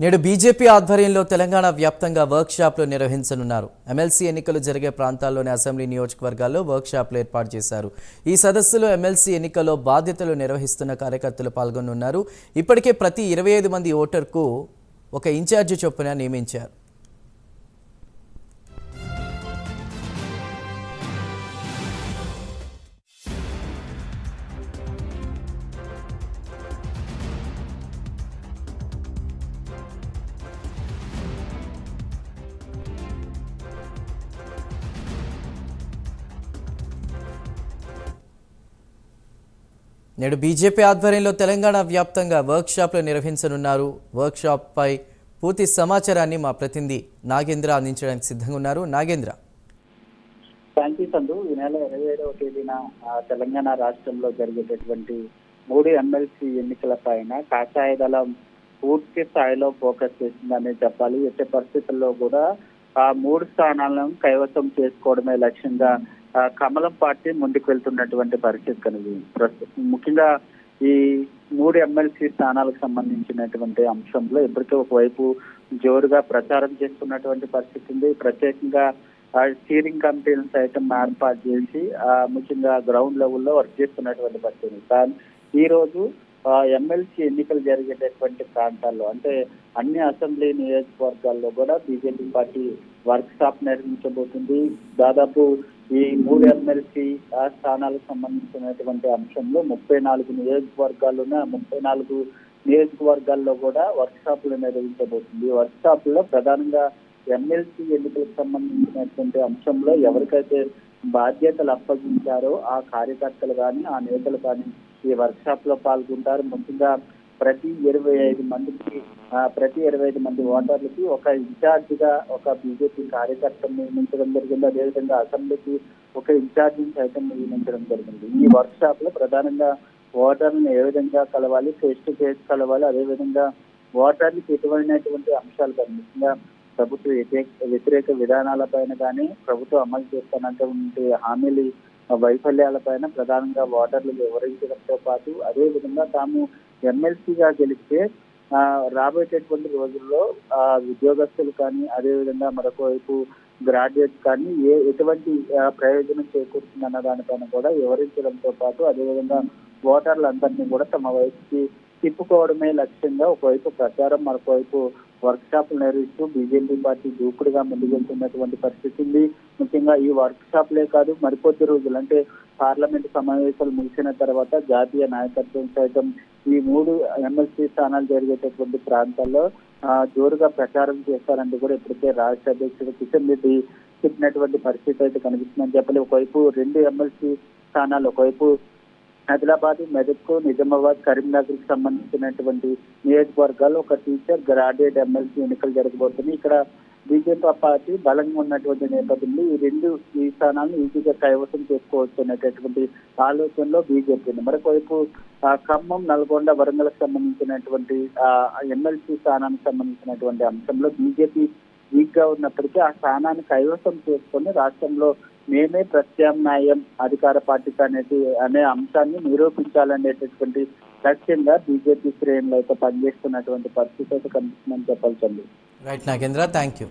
నేడు బీజేపీ ఆధ్వర్యంలో తెలంగాణ వ్యాప్తంగా వర్క్షాప్లు నిర్వహించనున్నారు. ఎమ్మెల్సీ ఎన్నికలు జరిగే ప్రాంతాల్లోని అసెంబ్లీ నియోజకవర్గాల్లో వర్క్షాప్లు ఏర్పాటు చేశారు. ఈ సదస్సులో ఎమ్మెల్సీ ఎన్నికల్లో బాధ్యతలు నిర్వహిస్తున్న కార్యకర్తలు పాల్గొనున్నారు. ఇప్పటికే ప్రతి ఇరవై ఐదు మంది ఓటర్కు ఒక ఇన్ఛార్జి చొప్పున నియమించారు. నేడు బీజేపీ ఆధ్వర్యంలో తెలంగాణ వ్యాప్తంగా వర్క్షాప్లు నిర్వహించనున్నారు. వర్క్షాప్పై పూర్తి సమాచారాన్ని మా ప్రతినిధి నాగేంద్ర అందించడానికి సిద్ధంగా ఉన్నారు. నాగేంద్ర. థ్యాంక్ యూ సంధు ఈ నెల ఇరవై ఏడవ తేదీన తెలంగాణ రాష్ట్రంలో జరిగేటటువంటి మూడు ఎమ్మెల్సీ ఎన్నికల పైన కాషాయ దళం పూర్తి స్థాయిలో ఫోకస్ చేసిందని చెప్పాలి. ఎట్టి పరిస్థితుల్లో కూడా ఆ మూడు స్థానాలను కైవసం చేసుకోవడమే లక్ష్యంగా కమలం పార్టీ ముందుకు వెళ్తున్నటువంటి పరిస్థితి కనుక ప్రస్తుతం ముఖ్యంగా ఈ మూడు ఎమ్మెల్సీ స్థానాలకు సంబంధించినటువంటి అంశంలో ఇప్పటికే ఒకవైపు జోరుగా ప్రచారం చేస్తున్నటువంటి పరిస్థితి ఉంది ప్రత్యేకంగా స్టీరింగ్ కమిటీలను సైతం ఏర్పాటు చేసి ముఖ్యంగా గ్రౌండ్ లెవెల్లో వర్క్ చేస్తున్నటువంటి పరిస్థితి ఉంది. కానీ ఈ రోజు ఎమ్మెల్సీ ఎన్నికలు జరిగేటటువంటి ప్రాంతాల్లో అంటే అన్ని అసెంబ్లీ నియోజకవర్గాల్లో కూడా బీజేపీ పార్టీ వర్క్ షాప్ నిర్వహించబోతుంది దాదాపు ఈ మూడు ఎమ్మెల్సీ ఆ స్థానాలకు సంబంధించినటువంటి అంశంలో ముప్పై నాలుగు నియోజకవర్గాలు ముప్పై నాలుగు నియోజకవర్గాల్లో కూడా వర్క్ షాపులు నిర్వహించబోతుంది. ఈ షాప్లో ప్రధానంగా ఎమ్మెల్సీ ఎన్నికలకు సంబంధించినటువంటి అంశంలో ఎవరికైతే బాధ్యతలు అప్పగించారో ఆ కార్యకర్తలు కానీ ఆ నేతలు కానీ ఈ వర్క్ షాప్లో పాల్గొంటారు. ముఖ్యంగా ప్రతి ఇరవై ఐదు మందికి ప్రతి ఇరవై ఐదు మంది ఓటర్లకి ఒక ఇన్ఛార్జ్గా ఒక బీజేపీ కార్యకర్తను నియమించడం జరిగింది. అదేవిధంగా అసెంబ్లీకి ఒక ఇన్ఛార్జ్ సైతం నియమించడం జరిగింది. ఈ వర్క్ షాప్లో ప్రధానంగా ఓటర్లను ఏ విధంగా కలవాలి ఫేస్ టు ఫేస్ కలవాలి అదేవిధంగా ఓటర్లకు ఎటువంటి అంశాలు కానీ ప్రభుత్వ వ్యతిరేక వ్యతిరేక విధానాలపైన కానీ ప్రభుత్వం అమలు చేస్తున్నటువంటి హామీలు వైఫల్యాలపైన ప్రధానంగా ఓటర్లు వివరించడంతో పాటు అదే విధంగా తాము ఎమ్మెల్సీగా గెలిస్తే ఆ, రాబోయేటటువంటి రోజుల్లో ఆ, ఉద్యోగస్తులు కానీ అదే విధంగా మరొక వైపు గ్రాడ్యుయేట్ కానీ ఏ ఎటువంటి ప్రయోజనం చేకూరుతుందన్న దానిపైన కూడా వివరించడంతో పాటు అదేవిధంగా ఓటర్లందరినీ కూడా తమ వైపుకి తిప్పుకోవడమే లక్ష్యంగా ఒకవైపు ప్రచారం మరొకవైపు వర్క్ షాపులు నిర్వహిస్తూ బీజేపీ పార్టీ దూకుడుగా ముందుకెళ్తున్నటువంటి పరిస్థితి ఉంది. ముఖ్యంగా ఈ వర్క్ షాప్లే కాదు మరికొద్ది రోజులు అంటే పార్లమెంట్ సమావేశాలు ముగిసిన తర్వాత జాతీయ నాయకత్వం సైతం ఈ మూడు ఎమ్మెల్సీ స్థానాలు జరిగేటటువంటి ప్రాంతాల్లో జోరుగా ప్రచారం చేస్తారంటూ కూడా ఇప్పటికే రాష్ట్ర అధ్యక్షుడు కిషన్ రెడ్డి చెప్పినటువంటి పరిస్థితి అయితే కనిపిస్తుందని చెప్పాలి ఒకవైపు రెండు ఎమ్మెల్సీ స్థానాలు ఒకవైపు ఆదిలాబాద్ మెదక్ నిజామాబాద్ కరీంనగర్కి సంబంధించినటువంటి నియోజకవర్గాల్లో ఒక టీచర్ గ్రాడ్యుయేట్ ఎమ్మెల్సీ ఎన్నికలు జరగబోతున్నాయి. ఇక్కడ బీజేపీ పార్టీ బలంగా ఉన్నటువంటి నేపథ్యంలో ఈ రెండు ఈ స్థానాలను ఈజీగా కైవసం చేసుకోవచ్చు అనేటటువంటి ఆలోచనలో బీజేపీ ఉంది. మరొకవైపు ఖమ్మం నల్గొండ వరంగల్కి సంబంధించినటువంటి ఆ ఎమ్మెల్సీ స్థానానికి సంబంధించినటువంటి అంశంలో బీజేపీ వీక్గా ఉన్నప్పటికీ ఆ స్థానాన్ని కైవసం చేసుకొని రాష్ట్రంలో మేమే ప్రత్యామ్నాయం అధికార పార్టీకి అనేది అనే అంశాన్ని నిరూపించాలనేటటువంటి లక్ష్యంగా బీజేపీ శ్రేణులు అయితే పనిచేస్తున్నటువంటి పరిస్థితి అయితే కనిపిస్తుందని చెప్పాల్సింది రైట్ నాగేంద్ర థ్యాంక్ యూ